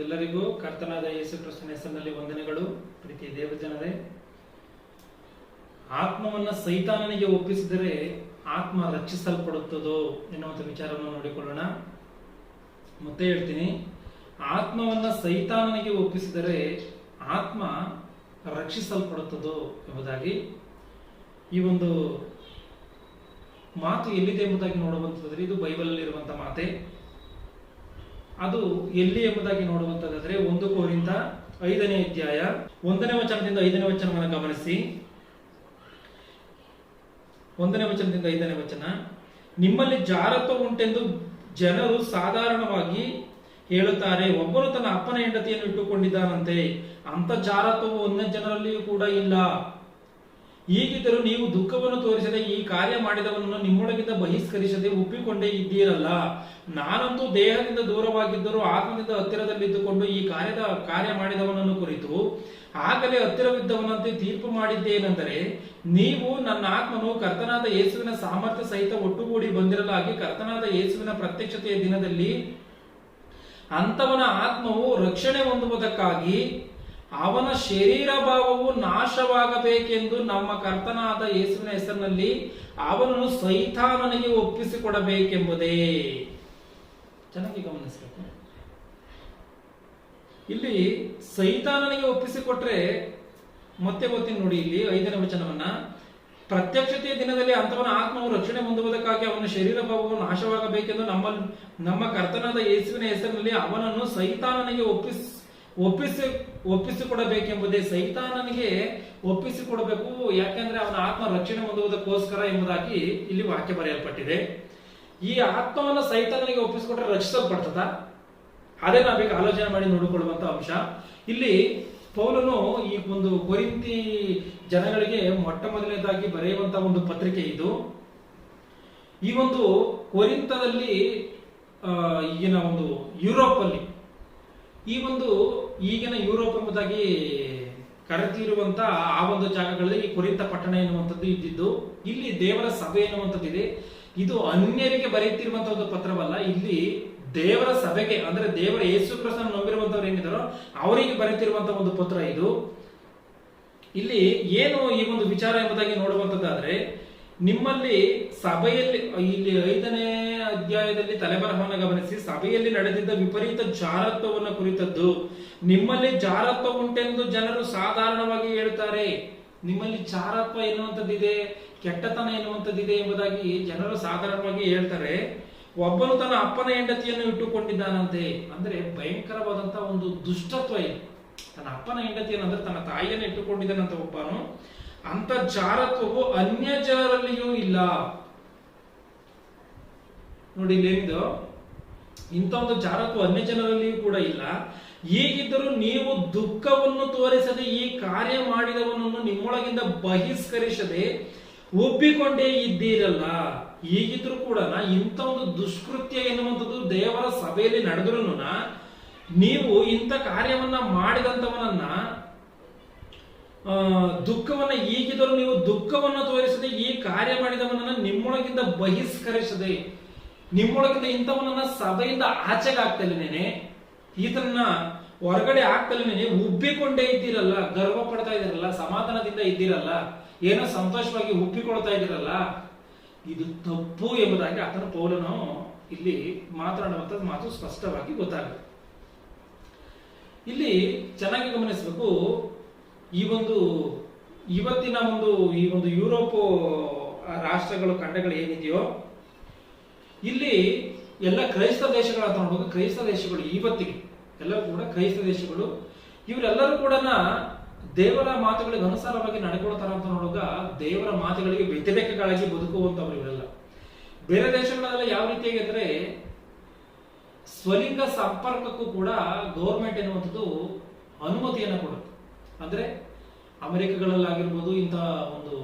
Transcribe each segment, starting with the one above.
ಎಲ್ಲರಿಗೂ ಕರ್ತನಾದ ಯೇಸು ಕ್ರಿಸ್ತನ ಹೆಸರಿನಲ್ಲಿ ವಂದನೆಗಳು. ಪ್ರೀತಿ ದೇವಜನರೇ ಆತ್ಮವನ್ನ ಸೈತಾನನಿಗೆ ಒಪ್ಪಿಸಿದರೆ ಆತ್ಮ ರಕ್ಷಿಸಲ್ಪಡುತ್ತದೋ ಎನ್ನುವಂಥ ವಿಚಾರವನ್ನು ನೋಡಿಕೊಳ್ಳೋಣ. ಮತ್ತೆ ಹೇಳ್ತೀನಿ, ಆತ್ಮವನ್ನ ಸೈತಾನನಿಗೆ ಒಪ್ಪಿಸಿದರೆ ಆತ್ಮ ರಕ್ಷಿಸಲ್ಪಡುತ್ತದೋ ಎಂಬುದಾಗಿ ಈ ಒಂದು ಮಾತು ಎಲ್ಲಿದೆ ಎಂಬುದಾಗಿ ನೋಡುವಂಥದ್ದರೆ ಇದು ಬೈಬಲ್ ಇರುವಂತ ಮಾತೆ. ಅದು ಎಲ್ಲಿ ಎಂಬುದಾಗಿ ನೋಡುವಂತದಾದ್ರೆ ಒಂದು ಕೋರಿಂದ ಐದನೇ ಅಧ್ಯಾಯ ಒಂದನೇ ವಚನದಿಂದ ಐದನೇ ವಚನವನ್ನು ಗಮನಿಸಿ. ಒಂದನೇ ವಚನದಿಂದ ಐದನೇ ವಚನ. ನಿಮ್ಮಲ್ಲಿ ಜಾರತ್ವ ಉಂಟೆಂದು ಜನರು ಸಾಧಾರಣವಾಗಿ ಹೇಳುತ್ತಾರೆ ಒಬ್ಬರು ತನ್ನ ಅಪ್ಪನ ಹೆಂಡತಿಯನ್ನು ಇಟ್ಟುಕೊಂಡಿದ್ದಾನಂತೆ. ಅಂತ ಜಾರತ್ವವು ಒಂದನೇ ಜನರಲ್ಲಿಯೂ ಕೂಡ ಇಲ್ಲ. ಹೀಗಿದ್ದರೂ ನೀವು ದುಃಖವನ್ನು ತೋರಿಸದೆ ಈ ಕಾರ್ಯ ಮಾಡಿದವನನ್ನು ನಿಮ್ಮೊಳಗಿಂದ ಬಹಿಷ್ಕರಿಸದೆ ಒಪ್ಪಿಕೊಂಡೇ ಇದ್ದೀರಲ್ಲ? ನಾನಂತೂ ದೇಹದಿಂದ ದೂರವಾಗಿದ್ದರೂ ಆತ್ಮದಿಂದ ಹತ್ತಿರದಲ್ಲಿದ್ದುಕೊಂಡು ಈ ಕಾರ್ಯದ ಕಾರ್ಯ ಮಾಡಿದವನನ್ನು ಕುರಿತು ಆಗಲೇ ಹತ್ತಿರವಿದ್ದವನಂತೆ ತೀರ್ಪು ಮಾಡಿದ್ದೇನೆಂದರೆ ನೀವು ನನ್ನ ಆತ್ಮನು ಕರ್ತನಾದ ಯೇಸುವಿನ ಸಾಮರ್ಥ್ಯ ಸಹಿತ ಒಟ್ಟುಗೂಡಿ ಬಂದಿರಲಾಗಿ ಕರ್ತನಾದ ಯೇಸುವಿನ ಪ್ರತ್ಯಕ್ಷತೆಯ ದಿನದಲ್ಲಿ ಅಂತವನ ಆತ್ಮವು ರಕ್ಷಣೆ ಹೊಂದುವುದಕ್ಕಾಗಿ ಅವನ ಶರೀರ ಭಾವವು ನಾಶವಾಗಬೇಕೆಂದು ನಮ್ಮ ಕರ್ತನಾದ ಯೇಸುವಿನ ಹೆಸರಿನಲ್ಲಿ ಅವನನ್ನು ಸೈತಾನನಿಗೆ ಒಪ್ಪಿಸಿಕೊಡಬೇಕೆಂಬುದೇ. ಚೆನ್ನಾಗಿ ಗಮನಿಸಬೇಕು. ಇಲ್ಲಿ ಸೈತಾನನಿಗೆ ಒಪ್ಪಿಸಿಕೊಟ್ರೆ, ಮತ್ತೆ ಗೊತ್ತೀನಿ ನೋಡಿ ಇಲ್ಲಿ ಐದನೇ ವಚನವನ್ನ. ಪ್ರತ್ಯಕ್ಷತೆಯ ದಿನದಲ್ಲಿ ಅಂತವನ ಆತ್ಮವು ರಕ್ಷಣೆ ಹೊಂದುವುದಕ್ಕಾಗಿ ಅವನ ಶರೀರ ಭಾವವು ನಾಶವಾಗಬೇಕೆಂದು ನಮ್ಮ ನಮ್ಮ ಕರ್ತನಾದ ಯೇಸುವಿನ ಹೆಸರಿನಲ್ಲಿ ಅವನನ್ನು ಸೈತಾನನಿಗೆ ಒಪ್ಪಿಸಿ ಒಪ್ಪಿಸಿ, ಒಪ್ಪಿಸಿಕೊಡಬೇಕೆಂಬುದೇ ಸೈತಾನನಿಗೆ ಒಪ್ಪಿಸಿಕೊಡಬೇಕು, ಯಾಕೆಂದ್ರೆ ಅವನ ಆತ್ಮ ರಕ್ಷಣೆ ಹೊಂದುವುದಕ್ಕೋಸ್ಕರ ಎಂಬುದಾಗಿ ಇಲ್ಲಿ ವಾಕ್ಯ ಬರೆಯಲ್ಪಟ್ಟಿದೆ. ಈ ಆತ್ಮವನ್ನು ಸೈತಾನನಿಗೆ ಒಪ್ಪಿಸಿಕೊಟ್ರೆ ರಕ್ಷಿಸಲ್ಪಡ್ತದ? ಅದೇ ನಾವೀಗ ಆಲೋಚನೆ ಮಾಡಿ ನೋಡಿಕೊಳ್ಳುವಂತ ಅಂಶ. ಇಲ್ಲಿ ಪೌಲನು ಈ ಒಂದು ಕೊರಿಂತಿ ಜನಗಳಿಗೆ ಮೊಟ್ಟ ಮೊದಲನೇದಾಗಿ ಬರೆಯುವಂತ ಒಂದು ಪತ್ರಿಕೆ ಇದು. ಈ ಒಂದು ಕೊರಿಂತದಲ್ಲಿ ಈಗಿನ ಒಂದು ಯುರೋಪ್ ಅಲ್ಲಿ ಈ ಒಂದು ಈಗಿನ ಯುರೋಪ್ ಎಂಬುದಾಗಿ ಕರೆತಿರುವಂತ ಆ ಒಂದು ಜಾಗಗಳಲ್ಲಿ ಈ ಕುರಿತ ಪಟ್ಟಣ ಎನ್ನುವಂಥದ್ದು ಇದ್ದಿದ್ದು. ಇಲ್ಲಿ ದೇವರ ಸಭೆ ಎನ್ನುವಂಥದ್ದು ಇದೆ. ಇದು ಅನ್ಯರಿಗೆ ಬರೆಯುತ್ತಿರುವಂತಹ ಒಂದು ಪತ್ರವಲ್ಲ. ಇಲ್ಲಿ ದೇವರ ಸಭೆಗೆ, ಅಂದ್ರೆ ದೇವರ ಯೇಸು ಕ್ರಿಸ್ತನ ನಂಬಿರುವಂತವ್ರು ಏನಿದ್ದಾರೋ ಅವರಿಗೆ ಬರೆಯುತ್ತಿರುವಂತಹ ಒಂದು ಪತ್ರ ಇದು. ಇಲ್ಲಿ ಏನು ಈ ಒಂದು ವಿಚಾರ ಎಂಬುದಾಗಿ ನೋಡುವಂತದ್ದಾದ್ರೆ ನಿಮ್ಮಲ್ಲಿ ಸಭೆಯಲ್ಲಿ, ಇಲ್ಲಿ ಐದನೇ ಅಧ್ಯಾಯದಲ್ಲಿ ತಲೆಬರಹವನ್ನು ಗಮನಿಸಿ, ಸಭೆಯಲ್ಲಿ ನಡೆದಿದ್ದ ವಿಪರೀತ ಜಾರತ್ವವನ್ನು ಕುರಿತದ್ದು. ನಿಮ್ಮಲ್ಲಿ ಜಾರತ್ವ ಉಂಟೆಂದು ಜನರು ಸಾಧಾರಣವಾಗಿ ಹೇಳುತ್ತಾರೆ. ನಿಮ್ಮಲ್ಲಿ ಜಾರತ್ವ ಎನ್ನುವಂಥದ್ದಿದೆ, ಕೆಟ್ಟತನ ಎನ್ನುವಂಥದ್ದಿದೆ ಎಂಬುದಾಗಿ ಜನರು ಸಾಧಾರಣವಾಗಿ ಹೇಳ್ತಾರೆ. ಒಬ್ಬನು ತನ್ನ ಅಪ್ಪನ ಹೆಂಡತಿಯನ್ನು ಇಟ್ಟುಕೊಂಡಿದ್ದಾನಂತೆ. ಅಂದ್ರೆ ಭಯಂಕರವಾದಂತಹ ಒಂದು ದುಷ್ಟತ್ವ ಇದೆ. ತನ್ನ ಅಪ್ಪನ ಹೆಂಡತಿಯನ್ನು ಅಂದ್ರೆ ತನ್ನ ತಾಯಿಯನ್ನು ಇಟ್ಟುಕೊಂಡಿದ್ದಾನಂತ ಒಬ್ಬನು. ಅಂತ ಜಾರತ್ವವು ಅನ್ಯ ಜನರಲ್ಲಿಯೂ ಇಲ್ಲ. ನೋಡಿ ಇಲ್ಲೇನಿದು ಇಂಥ ಒಂದು ಜಾರತ್ವ ಅನ್ಯ ಜನರಲ್ಲಿಯೂ ಕೂಡ ಇಲ್ಲ. ಹೀಗಿದ್ದರೂ ನೀವು ದುಃಖವನ್ನು ತೋರಿಸದೆ ಈ ಕಾರ್ಯ ಮಾಡಿದವನನ್ನು ನಿಮ್ಮೊಳಗಿಂದ ಬಹಿಷ್ಕರಿಸದೆ ಒಪ್ಪಿಕೊಂಡೇ ಇದ್ದೀರಲ್ಲ. ಹೀಗಿದ್ರು ಕೂಡ ಇಂಥ ಒಂದು ದುಷ್ಕೃತ್ಯ ಎನ್ನುವಂಥದ್ದು ದೇವರ ಸಭೆಯಲ್ಲಿ ನಡೆದ್ರು ನೀವು ಇಂಥ ಕಾರ್ಯವನ್ನ ಮಾಡಿದಂಥವನನ್ನ ದುಃಖವನ್ನ ಈಗಿದ್ದರೂ ನೀವು ದುಃಖವನ್ನ ತೋರಿಸದೆ ಈ ಕಾರ್ಯ ಮಾಡಿದವನನ್ನ ನಿಮ್ಮೊಳಗಿಂದ ಬಹಿಷ್ಕರಿಸದೆ, ನಿಮ್ಮೊಳಗಿಂದ ಇಂಥವನನ್ನ ಸಭೆಯಿಂದ ಆಚೆಗೆ ಆಗ್ತಲೇನೆ ಈತನನ್ನ ಹೊರಗಡೆ ಆಗ್ತಲೇನೆ ಉಬ್ಬಿಕೊಂಡೇ ಇದ್ದೀರಲ್ಲ ಗರ್ವ ಪಡ್ತಾ ಇದ್ದೀರಲ್ಲ, ಸಮಾಧಾನದಿಂದ ಇದ್ದೀರಲ್ಲ, ಏನೋ ಸಂತೋಷವಾಗಿ ಉಬ್ಬಿಕೊಳ್ತಾ ಇದ್ದೀರಲ್ಲ, ಇದು ತಪ್ಪು ಎಂಬುದಾಗಿ ಆತನ ಪೌಲನು ಇಲ್ಲಿ ಮಾತನಾಡುವಂಥದ್ದು ಮಾತು ಸ್ಪಷ್ಟವಾಗಿ ಗೊತ್ತಾಗುತ್ತೆ. ಇಲ್ಲಿ ಚೆನ್ನಾಗಿ ಗಮನಿಸಬೇಕು ಈ ಒಂದು ಇವತ್ತಿನ ಒಂದು ಈ ಒಂದು ಯುರೋಪ್ ರಾಷ್ಟ್ರಗಳು ಖಂಡಗಳು ಏನಿದೆಯೋ, ಇಲ್ಲಿ ಎಲ್ಲ ಕ್ರೈಸ್ತ ದೇಶಗಳ ನೋಡುವಾಗ ಕ್ರೈಸ್ತ ದೇಶಗಳು ಇವತ್ತಿಗೆ ಎಲ್ಲ ಕೂಡ ಕ್ರೈಸ್ತ ದೇಶಗಳು, ಇವರೆಲ್ಲರೂ ಕೂಡ ದೇವರ ಮಾತುಗಳಿಗೆ ಅನುಸಾರವಾಗಿ ನಡ್ಕೊಳ್ತಾರ ಅಂತ ನೋಡುವಾಗ ದೇವರ ಮಾತುಗಳಿಗೆ ವ್ಯತಿರೇಕಗಳಾಗಿ ಬದುಕುವಂತವ್ರು ಇವರೆಲ್ಲ. ಬೇರೆ ದೇಶಗಳೆಲ್ಲ ಯಾವ ರೀತಿಯಾಗಿ ಅಂದ್ರೆ ಸ್ವಲಿಂಗ ಸಂಪರ್ಕಕ್ಕೂ ಕೂಡ ಗೌರ್ಮೆಂಟ್ ಎನ್ನುವಂಥದ್ದು ಅನುಮತಿಯನ್ನು ಕೊಡುತ್ತೆ. ಅಂದ್ರೆ ಅಮೆರಿಕಗಳಲ್ಲಾಗಿರ್ಬೋದು ಇಂತಹ ಒಂದು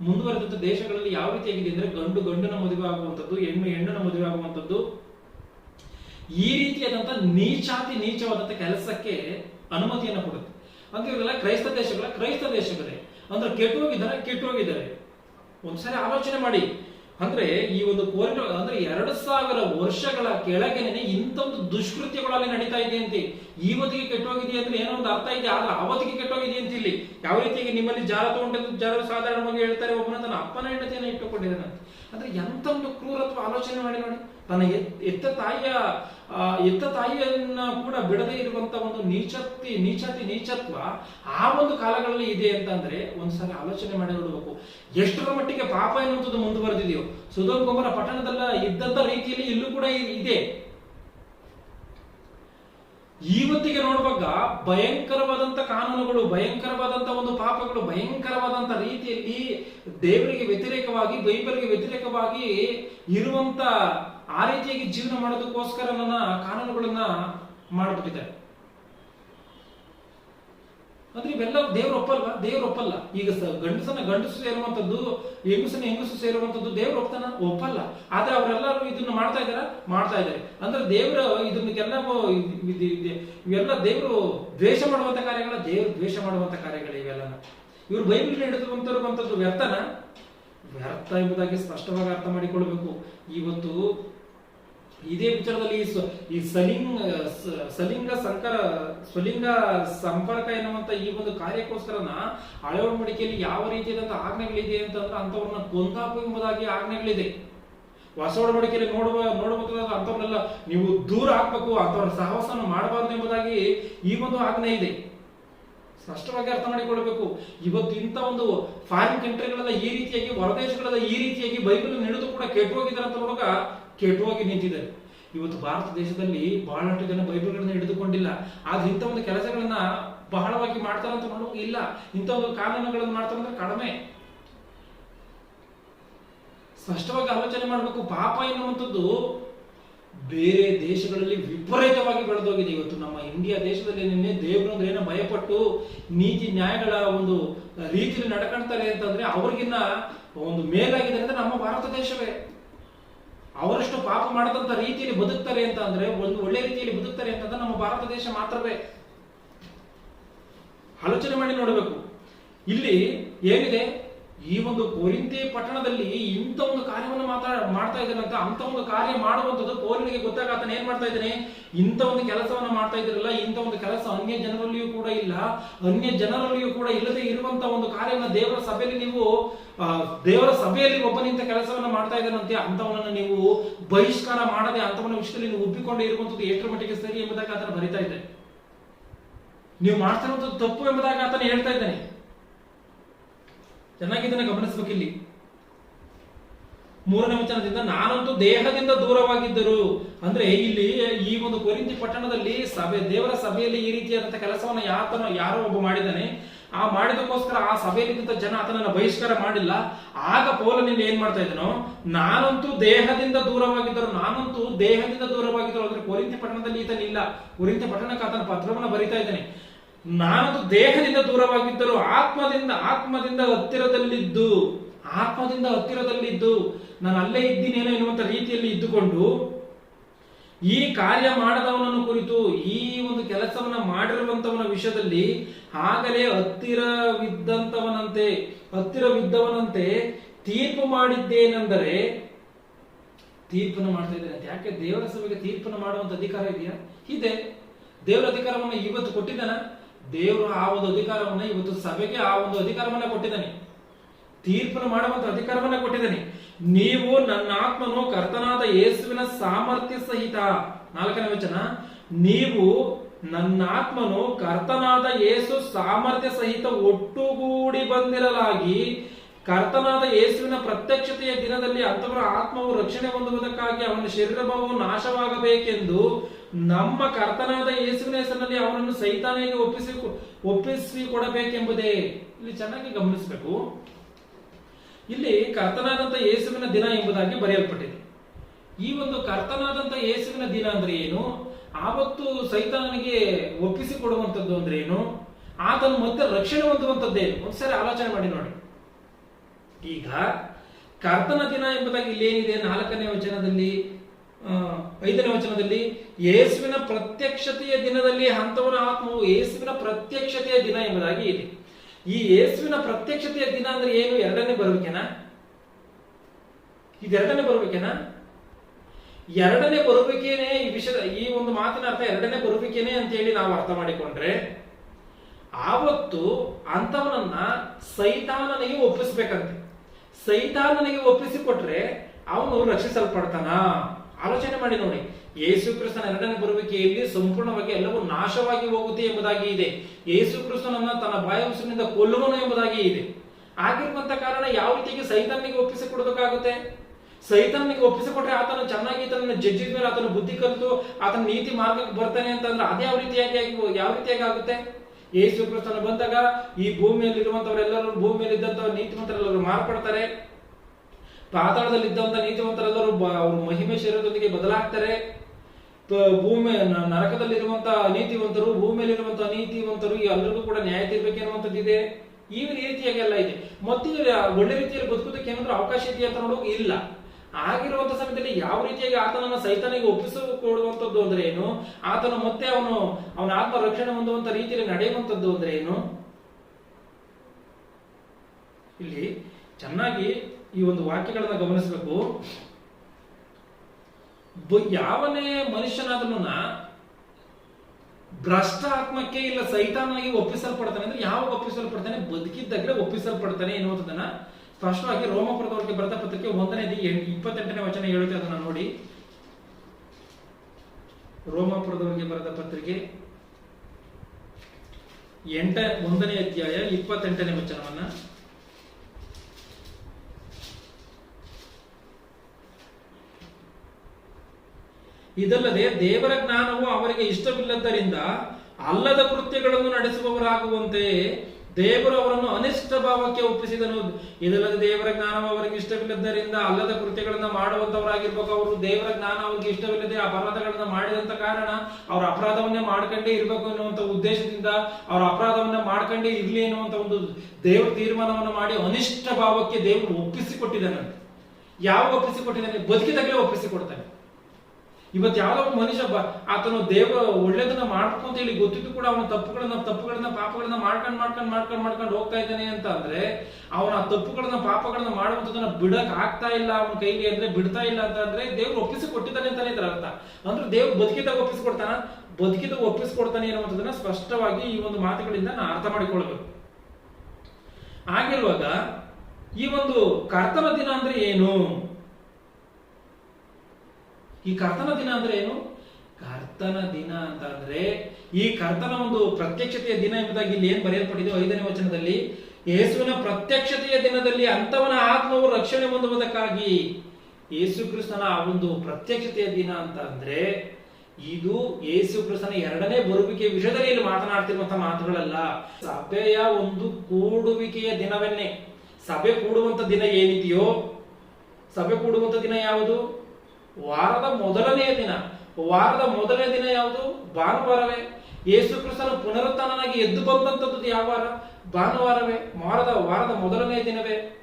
ಮುಂದುವರೆದಂತ ದೇಶಗಳಲ್ಲಿ ಯಾವ ರೀತಿಯಾಗಿದೆ ಅಂದ್ರೆ ಗಂಡು ಗಂಡನ ಮದುವೆ ಆಗುವಂಥದ್ದು, ಹೆಣ್ಣು ಹೆಣ್ಣನ ಮದುವೆ ಆಗುವಂಥದ್ದು, ಈ ರೀತಿಯಾದಂತ ನೀಚಾತಿ ನೀಚವಾದಂತ ಕೆಲಸಕ್ಕೆ ಅನುಮತಿಯನ್ನು ಕೊಡುತ್ತೆ. ಅಂತ ಇವರೆಲ್ಲ ಕ್ರೈಸ್ತ ದೇಶಗಳ ಕ್ರೈಸ್ತ ದೇಶಗಳೇ. ಅಂದ್ರೆ ಕೆಟ್ಟೋಗಿದ್ದಾರೆ ಕೆಟ್ಟೋಗಿದ್ದಾರೆ. ಒಂದ್ಸರಿ ಆಲೋಚನೆ ಮಾಡಿ. ಅಂದ್ರೆ ಈ ಒಂದು ಕೋರಿನ ಅಂದ್ರೆ ಎರಡು ಸಾವಿರ ವರ್ಷಗಳ ಕೆಳಗೆನೆ ಇಂಥ ಒಂದು ದುಷ್ಕೃತ್ಯಗಳಲ್ಲಿ ನಡೀತಾ ಇದೆ ಅಂತೆ. ಇವತ್ತಿಗೆ ಕೆಟ್ಟೋಗಿದೆ ಅಂದ್ರೆ ಏನೋ ಒಂದು ಅರ್ಥ ಇದೆ, ಆದ್ರೆ ಅವತ್ತಿಗೆ ಕೆಟ್ಟೋಗಿದೆ ಅಂತ ಇಲ್ಲಿ ಯಾವ ರೀತಿಯಾಗಿ ನಿಮ್ಮಲ್ಲಿ ಜಾಲ ತಗೊಂಡಿದ್ದು ಜಾಲ ಸಾಧಾರಣವಾಗಿ ಹೇಳ್ತಾರೆ ಒಬ್ಬನ ತನ್ನ ಅಪ್ಪನ ಹೆಂಡತಿಯನ್ನು ಇಟ್ಟುಕೊಂಡಿದ್ದಾನೆ ಅಂದ್ರೆ ಎಂತೊಂದು ಕ್ರೂರತ್ವ ಆಲೋಚನೆ ಮಾಡಿ ನೋಡಿ. ತನ್ನ ಎತ್- ಎತ್ತ ತಾಯಿಯ ಎತ್ತ ತಾಯಿಯನ್ನ ಕೂಡ ಬಿಡದೇ ಇರುವಂತ ಒಂದು ನೀಚತ್ತಿ, ನೀಚತಿ, ನೀಚತ್ವ ಆ ಒಂದು ಕಾಲಗಳಲ್ಲಿ ಇದೆ ಅಂತಂದ್ರೆ ಒಂದ್ಸಲ ಆಲೋಚನೆ ಮಾಡಿ ನೋಡಬೇಕು. ಎಷ್ಟರ ಮಟ್ಟಿಗೆ ಪಾಪ ಎನ್ನುವಂಥದ್ದು ಮುಂದುವರೆದಿದೆಯೋ. ಸುಧೋಮ್ ಕುಮಾರ ಪಟ್ಟಣದಲ್ಲ ಇದ್ದಂತ ರೀತಿಯಲ್ಲಿ ಇಲ್ಲೂ ಕೂಡ ಇದೆ. ಇವತ್ತಿಗೆ ನೋಡುವಾಗ ಭಯಂಕರವಾದಂತ ಕಾನೂನುಗಳು, ಭಯಂಕರವಾದಂತ ಒಂದು ಪಾಪಗಳು, ಭಯಂಕರವಾದಂತ ರೀತಿಯಲ್ಲಿ ದೇವರಿಗೆ ವ್ಯತಿರೇಕವಾಗಿ, ಬೈಬಲ್ಗೆ ವ್ಯತಿರೇಕವಾಗಿ ಇರುವಂತ ಆ ರೀತಿಯಾಗಿ ಜೀವನ ಮಾಡೋದಕ್ಕೋಸ್ಕರ ನನ್ನ ಕಾನೂನುಗಳನ್ನ ಮಾಡಿಬಿಟ್ಟಿದ್ದಾರೆ. ಅಂದ್ರೆ ಇವೆಲ್ಲ ದೇವ್ರು ಒಪ್ಪಲ್ವಾ? ದೇವ್ರು ಒಪ್ಪಲ್ಲ. ಈಗ ಗಂಡಸನ್ನ ಗಂಡಸು ಸೇರುವಂತದ್ದು, ಹೆಂಗಸನ್ನ ಹೆಂಗಸು ಸೇರುವಂತದ್ದು ದೇವ್ರ ಒಪ್ತಾನ? ಒಪ್ಪಲ್ಲ. ಆದ್ರೆ ಅವರೆಲ್ಲರೂ ಇದನ್ನ ಮಾಡ್ತಾ ಇದಾರ ಮಾಡ್ತಾ ಇದ್ದಾರೆ. ಅಂದ್ರೆ ದೇವ್ರ ಇದನ್ನೆಲ್ಲ ಇವೆಲ್ಲ ದೇವರು ದ್ವೇಷ ಮಾಡುವಂತ ಕಾರ್ಯಗಳ, ದೇವ್ರ ದ್ವೇಷ ಮಾಡುವಂತ ಕಾರ್ಯಗಳು ಇವೆಲ್ಲ ಇವ್ರು ಬೈಬಲ್ ಹಿಡಿದುವಂತರುವಂತದ್ದು ವ್ಯರ್ಥನ? ವ್ಯರ್ಥ ಎಂಬುದಾಗಿ ಸ್ಪಷ್ಟವಾಗಿ ಅರ್ಥ ಮಾಡಿಕೊಳ್ಬೇಕು. ಇವತ್ತು ಇದೇ ವಿಚಾರದಲ್ಲಿ ಈ ಸಲಿಂಗ ಸಲಿಂಗ ಸಂಕರ, ಸ್ವಲಿಂಗ ಸಂಪರ್ಕ ಎನ್ನುವಂತ ಈ ಒಂದು ಕಾರ್ಯಕ್ಕೋಸ್ಕರನ ಹಳೆ ಯಾವ ಯಾವ ರೀತಿಯಾದಂತ ಆಜ್ಞೆಗಳಿದೆ ಅಂತಂದ್ರೆ ಅಂತವ್ರನ್ನ ಕೊಂದಾಕು ಎಂಬುದಾಗಿ ಆಜ್ಞೆಗಳಿದೆ. ಹೊಸ ಒಡಂಬಡಿಕೆಯಲ್ಲಿ ನೋಡುವ, ನೋಡಬಹುದಾದ ಅಂತವ್ರನ್ನೆಲ್ಲ ನೀವು ದೂರ ಹಾಕ್ಬೇಕು ಅಂತವ್ರ ಸಹವಾಸನ ಮಾಡಬಾರ್ದು ಎಂಬುದಾಗಿ ಈ ಒಂದು ಆಜ್ಞೆ ಇದೆ. ಸ್ಪಷ್ಟವಾಗಿ ಅರ್ಥ ಮಾಡಿಕೊಳ್ಬೇಕು. ಇವತ್ತು ಇಂಥ ಒಂದು ಫಾರಿನ್ ಕಂಟ್ರಿಗಳೆಲ್ಲ ಈ ರೀತಿಯಾಗಿ ಹೊರದೇಶಗಳೆಲ್ಲ ಈ ರೀತಿಯಾಗಿ ಬೈಬಲ್ ಹಿಡಿದು ಕೂಡ ಕೆಟ್ಟು ಹೋಗಿದ್ದಾರೆ ಅಂತ ನೋಡುವಾಗ ಕೆಟ್ಟು ಹೋಗಿ ನಿಂತಿದ್ದಾರೆ ಇವತ್ತು ಭಾರತ ದೇಶದಲ್ಲಿ ಬಹಳಷ್ಟು ಜನ ಬೈಬಲ್ಗಳನ್ನ ಹಿಡಿದುಕೊಂಡಿಲ್ಲ. ಆದ್ರೆ ಇಂಥ ಒಂದು ಕೆಲಸಗಳನ್ನ ಬಹಳವಾಗಿ ಮಾಡ್ತಾರಂತ ನೋಡುವಾಗ ಇಲ್ಲ. ಇಂಥ ಒಂದು ಕಾನೂನುಗಳನ್ನು ಮಾಡ್ತಾರಂದ್ರೆ ಕಡಿಮೆ. ಸ್ಪಷ್ಟವಾಗಿ ಆಲೋಚನೆ ಮಾಡಬೇಕು. ಪಾಪ ಎನ್ನುವಂಥದ್ದು ಬೇರೆ ದೇಶಗಳಲ್ಲಿ ವಿಪರೀತವಾಗಿ ಬೆಳೆದೋಗಿದೆ. ಇವತ್ತು ನಮ್ಮ ಇಂಡಿಯಾ ದೇಶದಲ್ಲಿ ನಿನ್ನೆ ಏನೋ ಭಯಪಟ್ಟು ನೀತಿ ನ್ಯಾಯಗಳ ಒಂದು ರೀತಿಯಲ್ಲಿ ನಡ್ಕೊಳ್ತಾರೆ ಅಂತಂದ್ರೆ ಅವ್ರಿಗಿನ್ನ ಒಂದು ಮೇಲಾಗಿದೆ ಅಂದ್ರೆ ನಮ್ಮ ಭಾರತ ದೇಶವೇ. ಅವರಷ್ಟು ಪಾಪ ಮಾಡದಂತ ರೀತಿಯಲ್ಲಿ ಬದುಕ್ತಾರೆ ಅಂತ ಅಂದ್ರೆ ಒಂದು ಒಳ್ಳೆ ರೀತಿಯಲ್ಲಿ ಬದುಕ್ತಾರೆ ಅಂತಂದ್ರೆ ನಮ್ಮ ಭಾರತ ದೇಶ ಮಾತ್ರವೇ. ಆಲೋಚನೆ ಮಾಡಿ ನೋಡಬೇಕು. ಇಲ್ಲಿ ಏನಿದೆ? ಈ ಒಂದು ಕೊರಿಂತೆ ಪಟ್ಟಣದಲ್ಲಿ ಇಂಥ ಒಂದು ಕಾರ್ಯವನ್ನು ಮಾತಾ ಮಾಡ್ತಾ ಇದ್ದಾನಂತ ಅಂತ ಒಂದು ಕಾರ್ಯ ಮಾಡುವಂಥದ್ದು ಕೋರಿನಿಗೆ ಗೊತ್ತಾಗ ಆತನ ಏನ್ ಮಾಡ್ತಾ ಇದ್ದಾನೆ? ಇಂಥ ಒಂದು ಕೆಲಸವನ್ನ ಮಾಡ್ತಾ ಇದ್ರಲ್ಲ ಇಂಥ ಒಂದು ಕೆಲಸ ಅನ್ಯ ಜನರಲ್ಲಿಯೂ ಕೂಡ ಇಲ್ಲ. ಅನ್ಯ ಜನರಲ್ಲಿಯೂ ಕೂಡ ಇಲ್ಲದೆ ಇರುವಂತ ಒಂದು ಕಾರ್ಯವನ್ನು ದೇವರ ಸಭೆಯಲ್ಲಿ ನೀವು ದೇವರ ಸಭೆಯಲ್ಲಿ ಒಬ್ಬನಿಂತ ಕೆಲಸವನ್ನ ಮಾಡ್ತಾ ಇದ್ದಾನಂತೆ ಅಂತವನನ್ನ ನೀವು ಬಹಿಷ್ಕಾರ ಮಾಡದೆ ಅಂತವನ ವಿಷಯದಲ್ಲಿ ನೀವು ಒಪ್ಪಿಕೊಂಡು ಇರುವಂತದ್ದು ಎಷ್ಟರ ಮಟ್ಟಿಗೆ ಸರಿ ಎಂಬುದಾಗಿ ಆತನ ಬರಿತಾ ಇದೆ ನೀವು ಮಾಡ್ತಿರುವಂತದ್ದು ತಪ್ಪು ಎಂಬುದಾಗಿ ಆತನ ಹೇಳ್ತಾ ಇದ್ದಾನೆ. ಚೆನ್ನಾಗಿ ಇದನ್ನ ಗಮನಿಸಬೇಕು ಇಲ್ಲಿ. ಮೂರನೇ ವಚನದಿಂದ, ನಾನಂತೂ ದೇಹದಿಂದ ದೂರವಾಗಿದ್ದರು. ಅಂದ್ರೆ ಇಲ್ಲಿ ಈ ಒಂದು ಕೊರಿಂತಿ ಪಟ್ಟಣದಲ್ಲಿ ಸಭೆ, ದೇವರ ಸಭೆಯಲ್ಲಿ ಈ ರೀತಿಯಾದಂತಹ ಕೆಲಸವನ್ನು ಯಾತನ, ಯಾರೋ ಒಬ್ಬ ಮಾಡಿದ್ದಾನೆ. ಆ ಮಾಡಿದಕ್ಕೋಸ್ಕರ ಆ ಸಭೆಯಲ್ಲಿದ್ದಂತ ಜನ ಆತನನ್ನು ಬಹಿಷ್ಕಾರ ಮಾಡಿಲ್ಲ. ಆಗ ಪೌಲನಿಂದ ಏನ್ ಮಾಡ್ತಾ ಇದ್ದನು, ನಾನಂತೂ ದೇಹದಿಂದ ದೂರವಾಗಿದ್ದರು, ನಾನಂತೂ ದೇಹದಿಂದ ದೂರವಾಗಿದ್ದರು. ಅಂದ್ರೆ ಕೊರಿಂತಿ ಪಟ್ಟಣದಲ್ಲಿ ಈತನಿಲ್ಲ. ಕೊರಿಂತಿ ಪಟ್ಟಣಕ್ಕೆ ಆತನ ಪತ್ರವನ್ನು ಬರಿತಾ ಇದ್ದಾನೆ. ನಾನಂತೂ ದೇಹದಿಂದ ದೂರವಾಗಿದ್ದರೂ ಆತ್ಮದಿಂದ ಆತ್ಮದಿಂದ ಹತ್ತಿರದಲ್ಲಿದ್ದು ಆತ್ಮದಿಂದ ಹತ್ತಿರದಲ್ಲಿದ್ದು, ನಾನು ಅಲ್ಲೇ ಇದ್ದೀನೇನೋ ಎನ್ನುವಂತ ರೀತಿಯಲ್ಲಿ ಇದ್ದುಕೊಂಡು, ಈ ಕಾರ್ಯ ಮಾಡದವನನ್ನು ಕುರಿತು ಈ ಒಂದು ಕೆಲಸವನ್ನ ಮಾಡಿರುವಂತವನ ವಿಷಯದಲ್ಲಿ ಆಗಲೇ ಹತ್ತಿರವಿದ್ದಂತವನಂತೆ ಹತ್ತಿರವಿದ್ದವನಂತೆ ತೀರ್ಪು ಮಾಡಿದ್ದೇನೆಂದರೆ, ತೀರ್ಪನ್ನು ಮಾಡ್ತಾ ಇದ್ದೇನೆ. ಯಾಕೆ ದೇವರ ಸಭೆಗೆ ತೀರ್ಪನ್ನು ಮಾಡುವಂತ ಅಧಿಕಾರ ಇದೆಯಾ? ಇದೆ. ದೇವರ ಅಧಿಕಾರವನ್ನು ಇವತ್ತು ಕೊಟ್ಟಿದ್ದಾನ? ದೇವರು ಆ ಒಂದು ಅಧಿಕಾರವನ್ನ ಇವತ್ತು ಸಭೆಗೆ ಆ ಒಂದು ಅಧಿಕಾರವನ್ನ ಕೊಟ್ಟಿದ್ದಾನೆ. ತೀರ್ಪನ್ನು ಮಾಡುವಂತ ಅಧಿಕಾರವನ್ನ ಕೊಟ್ಟಿದ್ದಾನೆ. ನೀವು ನನ್ನ ಆತ್ಮನು ಕರ್ತನಾದ ಯೇಸುವಿನ ಸಾಮರ್ಥ್ಯ ಸಹಿತ, ನಾಲ್ಕನೇ ವಚನ, ನೀವು ನನ್ನ ಆತ್ಮನು ಕರ್ತನಾದ ಯೇಸು ಸಾಮರ್ಥ್ಯ ಸಹಿತ ಒಟ್ಟುಗೂಡಿ ಬಂದಿರಲಾಗಿ, ಕರ್ತನಾದ ಯೇಸುವಿನ ಪ್ರತ್ಯಕ್ಷತೆಯ ದಿನದಲ್ಲಿ ಅಂತವರ ಆತ್ಮವು ರಕ್ಷಣೆ ಹೊಂದುವುದಕ್ಕಾಗಿ ಅವನ ಶರೀರಭಾವವು ನಾಶವಾಗಬೇಕೆಂದು ನಮ್ಮ ಕರ್ತನಾದ ಯೇಸುವಿನ ಹೆಸರಿನಲ್ಲಿ ಅವನನ್ನು ಸೈತಾನಿಗೆ ಒಪ್ಪಿಸಿ ಒಪ್ಪಿಸಿ ಕೊಡಬೇಕೆಂಬುದೇ. ಇಲ್ಲಿ ಚೆನ್ನಾಗಿ ಗಮನಿಸಬೇಕು. ಇಲ್ಲಿ ಕರ್ತನಾದಂತ ಯೇಸುವಿನ ದಿನ ಎಂಬುದಾಗಿ ಬರೆಯಲ್ಪಟ್ಟಿದೆ. ಈ ಒಂದು ಕರ್ತನಾದಂತ ಯೇಸುವಿನ ದಿನ ಅಂದ್ರೆ ಏನು? ಆವತ್ತು ಸೈತಾನನಿಗೆ ಒಪ್ಪಿಸಿ ಕೊಡುವಂಥದ್ದು ಅಂದ್ರೆ ಏನು? ಆತನು ಮತ್ತೆ ರಕ್ಷಣೆ ಹೊಂದುವಂಥದ್ದೇನು ಒಂದ್ಸರಿ ಆಲೋಚನೆ ಮಾಡಿ ನೋಡಿ. ಈಗ ಕರ್ತನ ದಿನ ಎಂಬುದಾಗಿ ಇಲ್ಲಿ ಏನಿದೆ? ನಾಲ್ಕನೇ ವಚನದಲ್ಲಿ ಐದನೇ ವಚನದಲ್ಲಿ, ಯೇಸುವಿನ ಪ್ರತ್ಯಕ್ಷತೆಯ ದಿನದಲ್ಲಿ ಹಂತವರ ಆತ್ಮವು ಯೇಸುವಿನ ಪ್ರತ್ಯಕ್ಷತೆಯ ದಿನ ಎಂಬುದಾಗಿ ಇದೆ. ಈ ಯೇಸುವಿನ ಪ್ರತ್ಯಕ್ಷತೆಯ ದಿನ ಅಂದ್ರೆ ಏನು? ಎರಡನೇ ಬರುವಿಕೆನಾ? ಇದೆರಡನೇ ಬರುವಿಕೆನಾ? ಎರಡನೇ ಬರುವಿಕೆನೆ ಈ ವಿಷಯದ, ಈ ಒಂದು ಮಾತಿನ ಅರ್ಥ ಎರಡನೇ ಬರುವಿಕೆನೆ ಅಂತ ಹೇಳಿ ನಾವು ಅರ್ಥ ಮಾಡಿಕೊಂಡ್ರೆ, ಆವತ್ತು ಅಂತವನನ್ನ ಸೈತಾನನಿಗೆ ಒಪ್ಪಿಸ್ಬೇಕಂತೆ. ಸೈತಾನನಿಗೆ ಒಪ್ಪಿಸಿಕೊಟ್ರೆ ಅವನು ರಕ್ಷಿಸಲ್ಪಡ್ತಾನ? ಆಲೋಚನೆ ಮಾಡಿ ನೋಡಿ. ಯೇಸು ಕ್ರಿಸ್ತನ ಎರಡನೇ ಬರುವಿಕೆಯಲ್ಲಿ ಸಂಪೂರ್ಣವಾಗಿ ಎಲ್ಲವೂ ನಾಶವಾಗಿ ಹೋಗುತ್ತೆ ಎಂಬುದಾಗಿ ಇದೆ. ಯೇಸು ಕ್ರಿಸ್ತನನ್ನ ತನ್ನ ಬಾಯಂಶನಿಂದ ಕೊಲ್ಲುವನು ಎಂಬುದಾಗಿ ಇದೆ. ಆಗಿರುವಂತ ಕಾರಣ ಯಾವ ರೀತಿಯಾಗಿ ಸೈತಾನಿಗೆ ಒಪ್ಪಿಸಿಕೊಡಬೇಕಾಗುತ್ತೆ ಸೈತಾನಿಗೆ ಒಪ್ಪಿಸಿಕೊಟ್ರೆ ಆತನು ಚೆನ್ನಾಗಿ ತನ್ನ ಜಡ್ಜಿದ ಮೇಲೆ ಆತನ ಬುದ್ಧಿ ಕಲಿತು ಆತನ ನೀತಿ ಮಾರ್ಗಕ್ಕೆ ಬರ್ತಾನೆ ಅಂತಂದ್ರೆ ಅದೇ ಯಾವ ರೀತಿಯಾಗಿ ಯಾವ ರೀತಿಯಾಗಿ ಆಗುತ್ತೆ? ಯೇಸು ಕ್ರಿಸ್ತನ ಬಂದಾಗ ಈ ಭೂಮಿಯಲ್ಲಿ ಇರುವಂತವರೆಲ್ಲರೂ ಭೂಮಿಯಲ್ಲಿ ಇದ್ದಂತ ಮಾರ್ಪಡ್ತಾರೆ. ಪಾತಾಳದಲ್ಲಿ ಇದ್ದಂತ ನೀತಿವಂತರೆಲ್ಲರೂ ಅವರು ಮಹಿಮೆ ಶರೀರದೊಂದಿಗೆ ಬದಲಾಗ್ತಾರೆ. ಭೂಮಿ ನರಕದಲ್ಲಿರುವಂತಹ ನರಕದಲ್ಲಿರುವಂತ ನೀತಿವಂತರು ಭೂಮಿಯಲ್ಲಿರುವಂತಹ ನೀತಿವಂತರು ಎಲ್ಲರಿಗೂ ಕೂಡ ನ್ಯಾಯ ತೀರ್ಬೇಕೆನ್ನುವಂಥದ್ದು ಇದೆ. ಈ ರೀತಿಯಾಗಿ ಎಲ್ಲ ಇದೆ. ಮತ್ತೆ ಒಳ್ಳೆ ರೀತಿಯಲ್ಲಿ ಬದುಕೋದಕ್ಕೆ ಏನಾದ್ರೂ ಅವಕಾಶ ಇದೆಯಾ ಅಂತ ನೋಡೋಕೆ ಇಲ್ಲ. ಆಗಿರುವಂತ ಸಮಯದಲ್ಲಿ ಯಾವ ರೀತಿಯಾಗಿ ಆತನನ್ನ ಸೈತಾನಿಗೆ ಒಪ್ಪಿಸಿಕೊಡುವಂತದ್ದು ಅಂದ್ರೆ ಏನು? ಆತನ ಮತ್ತೆ ಅವನು, ಅವನ ಆತ್ಮ ರಕ್ಷಣೆ ಹೊಂದುವಂತ ರೀತಿಯಲ್ಲಿ ನಡೆಯುವಂತದ್ದು ಅಂದ್ರೆ ಏನು? ಇಲ್ಲಿ ಚೆನ್ನಾಗಿ ಈ ಒಂದು ವಾಕ್ಯಗಳನ್ನ ಗಮನಿಸಬೇಕು. ಯಾವನೇ ಮನುಷ್ಯನಾದ್ರೂ ಭ್ರಷ್ಟ ಆತ್ಮಕ್ಕೆ ಇಲ್ಲ ಸೈತಾನಾಗಿ ಒಪ್ಪಿಸಲ್ಪಡ್ತಾನೆ ಅಂದ್ರೆ ಯಾವಾಗ ಒಪ್ಪಿಸಲ್ಪಡ್ತಾನೆ? ಬದುಕಿದ್ದಾಗಲೇ ಒಪ್ಪಿಸಲ್ಪಡ್ತಾನೆ ಎನ್ನುವುದನ್ನ ಸ್ಪಷ್ಟವಾಗಿ ರೋಮಪುರದವರಿಗೆ ಬರೆದ ಪತ್ರಕ್ಕೆ ಒಂದನೇ ಇಪ್ಪತ್ತೆಂಟನೇ ವಚನ ಹೇಳುತ್ತೆ ಅದನ್ನ ನೋಡಿ. ರೋಮಾಪುರದವರಿಗೆ ಬರೆದ ಪತ್ರಿಕೆ ಎಂಟ, ಒಂದನೇ ಅಧ್ಯಾಯ ಇಪ್ಪತ್ತೆಂಟನೇ ವಚನವನ್ನ. ಇದಲ್ಲದೆ ದೇವರ ಜ್ಞಾನವು ಅವರಿಗೆ ಇಷ್ಟವಿಲ್ಲದ್ದರಿಂದ ಅಲ್ಲದ ಕೃತ್ಯಗಳನ್ನು ನಡೆಸುವವರಾಗುವಂತೆ ದೇವರು ಅವರನ್ನು ಅನಿಷ್ಟ ಭಾವಕ್ಕೆ ಒಪ್ಪಿಸಿದನು. ಇದಲ್ಲದೆ ದೇವರ ಜ್ಞಾನವು ಅವರಿಗೆ ಇಷ್ಟವಿಲ್ಲದ್ದರಿಂದ ಅಲ್ಲದ ಕೃತ್ಯಗಳನ್ನು ಮಾಡುವಂತವರಾಗಿರ್ಬೇಕು ಅವರು ದೇವರ ಜ್ಞಾನ ಅವರಿಗೆ ಇಷ್ಟವಿಲ್ಲದೆ ಅಪರಾಧಗಳನ್ನು ಮಾಡಿದಂತ ಕಾರಣ ಅವರ ಅಪರಾಧವನ್ನೇ ಮಾಡ್ಕೊಂಡೇ ಇರಬೇಕು ಎನ್ನುವಂತ ಉದ್ದೇಶದಿಂದ ಅವರ ಅಪರಾಧವನ್ನ ಮಾಡ್ಕೊಂಡೇ ಇರಲಿ ಎನ್ನುವಂತ ಒಂದು ದೇವರ ತೀರ್ಮಾನವನ್ನು ಮಾಡಿ ಅನಿಷ್ಟ ಭಾವಕ್ಕೆ ದೇವರು ಒಪ್ಪಿಸಿಕೊಟ್ಟಿದ್ದಾನಂತೆ ಯಾವ ಒಪ್ಪಿಸಿಕೊಟ್ಟಿದ್ದಾನೆ ಬದುಕಿದಾಗಲೇ ಒಪ್ಪಿಸಿಕೊಡ್ತಾನೆ. ಇವತ್ತು ಯಾವ್ದೋ ಮನುಷ್ಯ ಬ- ಆತನು ದೇವ ಒಳ್ಳೇದನ್ನ ಮಾಡ್ಬೇಕು ಅಂತ ಹೇಳಿ ಗೊತ್ತಿದ್ದು ಕೂಡ ಅವನ ತಪ್ಪುಗಳನ್ನ ತಪ್ಪುಗಳನ್ನ, ಪಾಪಗಳನ್ನ ಮಾಡ್ಕೊಂಡ್ ಮಾಡ್ಕೊಂಡ್ ಮಾಡ್ಕೊಂಡ್, ಮಾಡ್ಕೊಂಡು ಹೋಗ್ತಾ ಇದ್ದಾನೆ ಅಂತ ಅಂದ್ರೆ ಅವನ ತಪ್ಪುಗಳನ್ನ, ಪಾಪಗಳನ್ನ ಮಾಡುವಂತದನ್ನ ಬಿಡಕ್ ಆಗ್ತಾ ಇಲ್ಲ ಅವನ ಕೈಗೆ ಅಂದ್ರೆ ಬಿಡ್ತಾ ಇಲ್ಲ ಅಂತ ಅಂದ್ರೆ ದೇವ್ರು ಒಪ್ಪಿಸಿ ಕೊಟ್ಟಿದ್ದಾನೆ ಅಂತಾನೆ ಇದ್ರ ಅರ್ಥ. ಅಂದ್ರೆ ದೇವ್ ಬದುಕಿದಾಗ ಒಪ್ಪಿಸ್ಕೊಡ್ತಾನ ಬದುಕಿದಾಗ ಒಪ್ಪಿಸ್ಕೊಡ್ತಾನೆ ಅನ್ನುವಂಥದ್ದನ್ನ ಸ್ಪಷ್ಟವಾಗಿ ಈ ಒಂದು ಮಾತುಗಳಿಂದ ನಾ ಅರ್ಥ ಮಾಡಿಕೊಳ್ಬೇಕು. ಆಗಿರುವಾಗ ಈ ಒಂದು ಕರ್ತನ ದಿನ ಅಂದ್ರೆ ಏನು? ಈ ಕರ್ತನ ದಿನ ಅಂದ್ರೆ ಏನು? ಕರ್ತನ ದಿನ ಅಂತ ಅಂದ್ರೆ, ಈ ಕರ್ತನ ಒಂದು ಪ್ರತ್ಯಕ್ಷತೆಯ ದಿನ ಎಂಬುದಾಗಿ ಇಲ್ಲಿ ಏನ್ ಬರೆಯಲ್ಪಟ್ಟಿದೆ? ಐದನೇ ವಚನದಲ್ಲಿ, ಯೇಸುವಿನ ಪ್ರತ್ಯಕ್ಷತೆಯ ದಿನದಲ್ಲಿ ಅಂತವನ ಆತ್ಮವು ರಕ್ಷಣೆ ಹೊಂದುವುದಕ್ಕಾಗಿ ಯೇಸು ಕ್ರಿಸ್ತನ ಆ ಒಂದು ಪ್ರತ್ಯಕ್ಷತೆಯ ದಿನ ಅಂತ ಅಂದ್ರೆ, ಇದು ಯೇಸು ಕ್ರಿಸ್ತನ ಎರಡನೇ ಬರುವಿಕೆ ವಿಷಯದಲ್ಲಿ ಇಲ್ಲಿ ಮಾತನಾಡ್ತಿರುವಂತಹ ಮಾತುಗಳಲ್ಲ. ಸಭೆಯ ಒಂದು ಕೂಡುವಿಕೆಯ ದಿನವನ್ನೇ. ಸಭೆ ಕೂಡುವಂತ ದಿನ ಏನಿದೆಯೋ? ಸಭೆ ಕೂಡುವಂತ ದಿನ ಯಾವುದು? ವಾರದ ಮೊದಲನೆಯ ದಿನ. ವಾರದ ಮೊದಲನೇ ದಿನ ಯಾವುದು? ಭಾನುವಾರವೇ. ಯೇಸು ಕ್ರಿಸ್ತನ ಪುನರುತ್ಥಾನನಾಗಿ ಎದ್ದು ಬಂದಂತದ್ದು ಯಾವ ವಾರ? ಭಾನುವಾರವೇ. ವಾರದ ವಾರದ ಮೊದಲನೇ ದಿನವೇ.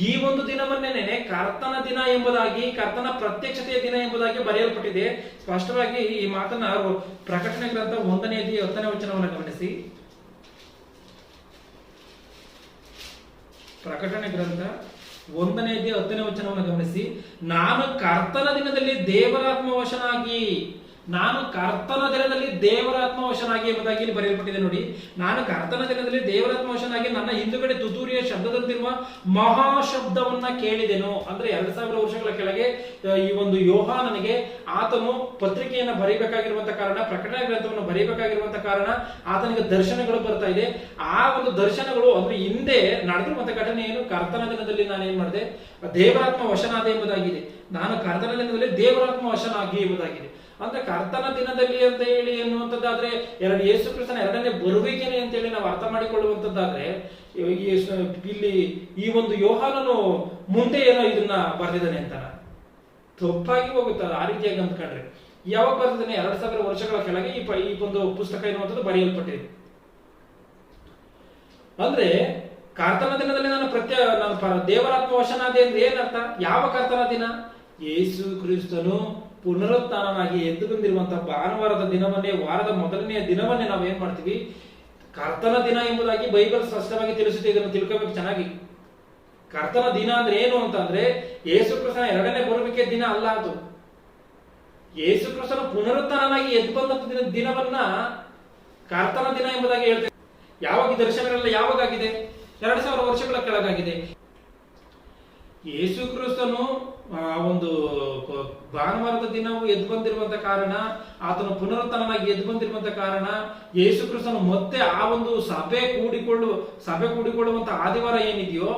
ಈ ಒಂದು ದಿನವನ್ನೇನೆ ಕರ್ತನ ದಿನ ಎಂಬುದಾಗಿ, ಕರ್ತನ ಪ್ರತ್ಯಕ್ಷತೆಯ ದಿನ ಎಂಬುದಾಗಿ ಬರೆಯಲ್ಪಟ್ಟಿದೆ. ಸ್ಪಷ್ಟವಾಗಿ ಈ ಮಾತನ್ನ ಪ್ರಕಟಣೆ ಗ್ರಂಥ ಒಂದನೇ ಹತ್ತನೇ ವಚನವನ್ನು ಗಮನಿಸಿ. ಪ್ರಕಟಣೆ ಗ್ರಂಥ ಒಂದನೇ ಹತ್ತನೇ ವಚನವನ್ನು ಗಮನಿಸಿ ನಾನು ಕರ್ತನ ದಿನದಲ್ಲಿ ದೇವರಾತ್ಮ ವಶನಾಗಿ ನಾನು ಕರ್ತನ ದಿನದಲ್ಲಿ ದೇವರಾತ್ಮ ವಶನಾಗಿ ಎಂಬುದಾಗಿ ಇಲ್ಲಿ ಬರೆಯಲ್ಪಟ್ಟಿದೆ ನೋಡಿ. ನಾನು ಕರ್ತನ ದಿನದಲ್ಲಿ ದೇವರಾತ್ಮ ವಶನಾಗಿ ನನ್ನ ಹಿಂದುಗಡೆ ತುತೂರಿಯ ಶಬ್ದದಂತಿರುವ ಮಹಾಶಬ್ದವನ್ನ ಕೇಳಿದೆನು, ಅಂದ್ರೆ ಎರಡ್ ಸಾವಿರ ವರ್ಷಗಳ ಕೆಳಗೆ ಈ ಒಂದು ಯೋಹಾನನಿಗೆ ಆತನು ಪತ್ರಿಕೆಯನ್ನು ಬರೀಬೇಕಾಗಿರುವಂತ ಕಾರಣ, ಪ್ರಕಟಣೆ ಗ್ರಂಥವನ್ನು ಬರೀಬೇಕಾಗಿರುವಂತ ಕಾರಣ ಆತನಿಗೆ ದರ್ಶನಗಳು ಬರ್ತಾ ಇದೆ. ಆ ಒಂದು ದರ್ಶನಗಳು ಅಂದ್ರೆ ಹಿಂದೆ ನಡೆದಿರುವಂತ ಘಟನೆ ಏನು? ಕರ್ತನ ದಿನದಲ್ಲಿ ನಾನು ಏನ್ ಮಾಡಿದೆ? ದೇವರಾತ್ಮ ವಶನಾದ ಎಂಬುದಾಗಿದೆ. ನಾನು ಕರ್ತನ ದಿನದಲ್ಲಿ ದೇವರಾತ್ಮ ವಶನಾಗಿ ಎಂಬುದಾಗಿದೆ. ಅಂದ್ರೆ ಕರ್ತನ ದಿನದಲ್ಲಿ ಅಂತ ಹೇಳಿ ಎನ್ನುವಂಥದ್ದಾದ್ರೆ ಎರಡು ಯೇಸು ಕ್ರಿಸ್ತನ ಎರಡನೇ ಬರುವಿಕೆನೆ ಅಂತ ಹೇಳಿ ನಾವು ಅರ್ಥ ಮಾಡಿಕೊಳ್ಳುವಂಥದ್ದಾದ್ರೆ ಇಲ್ಲಿ ಈ ಒಂದು ಯೋಹಾನನು ಮುಂದೆ ಏನೋ ಇದನ್ನ ಬರೆದಿದ್ದಾನೆ ಅಂತ ತಪ್ಪಾಗಿ ಹೋಗುತ್ತೆ ಆ ರೀತಿಯಾಗಿ ಅಂದ್ಕೊಂಡ್ರೆ. ಯಾವಾಗ ಬರ್ತಿದ್ದಾನೆ ಎರಡ್ ಸಾವಿರ ವರ್ಷಗಳ ಕೆಳಗೆ ಈ ಈ ಒಂದು ಪುಸ್ತಕ ಎನ್ನುವಂಥದ್ದು ಬರೆಯಲ್ಪಟ್ಟಿದೆ. ಅಂದ್ರೆ ಕರ್ತನ ದಿನದಲ್ಲಿ ನಾನು ಪ್ರತ್ಯ ನಾನು ದೇವರಾತ್ಮ ವಶನಾದೆ ಅಂದ್ರೆ ಏನರ್ಥ? ಯಾವ ಕರ್ತನ ದಿನ? ಯೇಸು ಕ್ರಿಸ್ತನು ಪುನರುತ್ಥಾನನಾಗಿ ಎದ್ದು ಬಂದಿರುವಂತಹ ಭಾನುವಾರದ ದಿನವನ್ನೇ, ವಾರದ ಮೊದಲನೆಯ ದಿನವನ್ನೇ ನಾವು ಏನ್ ಮಾಡ್ತೀವಿ? ಕರ್ತನ ದಿನ ಎಂಬುದಾಗಿ ಬೈಬಲ್ ಸ್ಪಷ್ಟವಾಗಿ ತಿಳಿಸುತ್ತೆ, ಇದನ್ನು ತಿಳ್ಕೊಬೇಕು ಚೆನ್ನಾಗಿ. ಕರ್ತನ ದಿನ ಅಂದ್ರೆ ಏನು ಅಂತಂದ್ರೆ, ಯೇಸು ಕೃಷ್ಣ ಎರಡನೇ ಬರುವಿಕೆ ದಿನ ಅಲ್ಲ ಅದು. ಯೇಸು ಕೃಷ್ಣ ಪುನರುತ್ಥಾನನಾಗಿ ಎದ್ದು ಬಂದಂತ ದಿನ, ದಿನವನ್ನ ಕರ್ತನ ದಿನ ಎಂಬುದಾಗಿ ಹೇಳ್ತೇವೆ. ಯಾವಾಗ ದರ್ಶನಗಳೆಲ್ಲ ಯಾವಾಗ ಆಗಿದೆ ಎರಡು ಸಾವಿರ ವರ್ಷಗಳ ಕೆಳಗಾಗಿದೆ. ಯೇಸು ಕ್ರಿಸ್ತನು ಆ, ಒಂದು ಭಾನುವಾರದ ದಿನವೂ ಎದ್ದು ಬಂದಿರುವಂತ ಕಾರಣ, ಆತನು ಪುನರುತ್ಥಾನವಾಗಿ ಎದ್ದು ಬಂದಿರುವಂತ ಕಾರಣ, ಯೇಸು ಕ್ರಿಸ್ತನು ಮತ್ತೆ ಆ ಒಂದು ಸಭೆ ಕೂಡಿಕೊಳ್ಳು, ಸಭೆ ಕೂಡಿಕೊಳ್ಳುವಂತ ಆದಿವಾರ ಏನಿದೆಯೋ,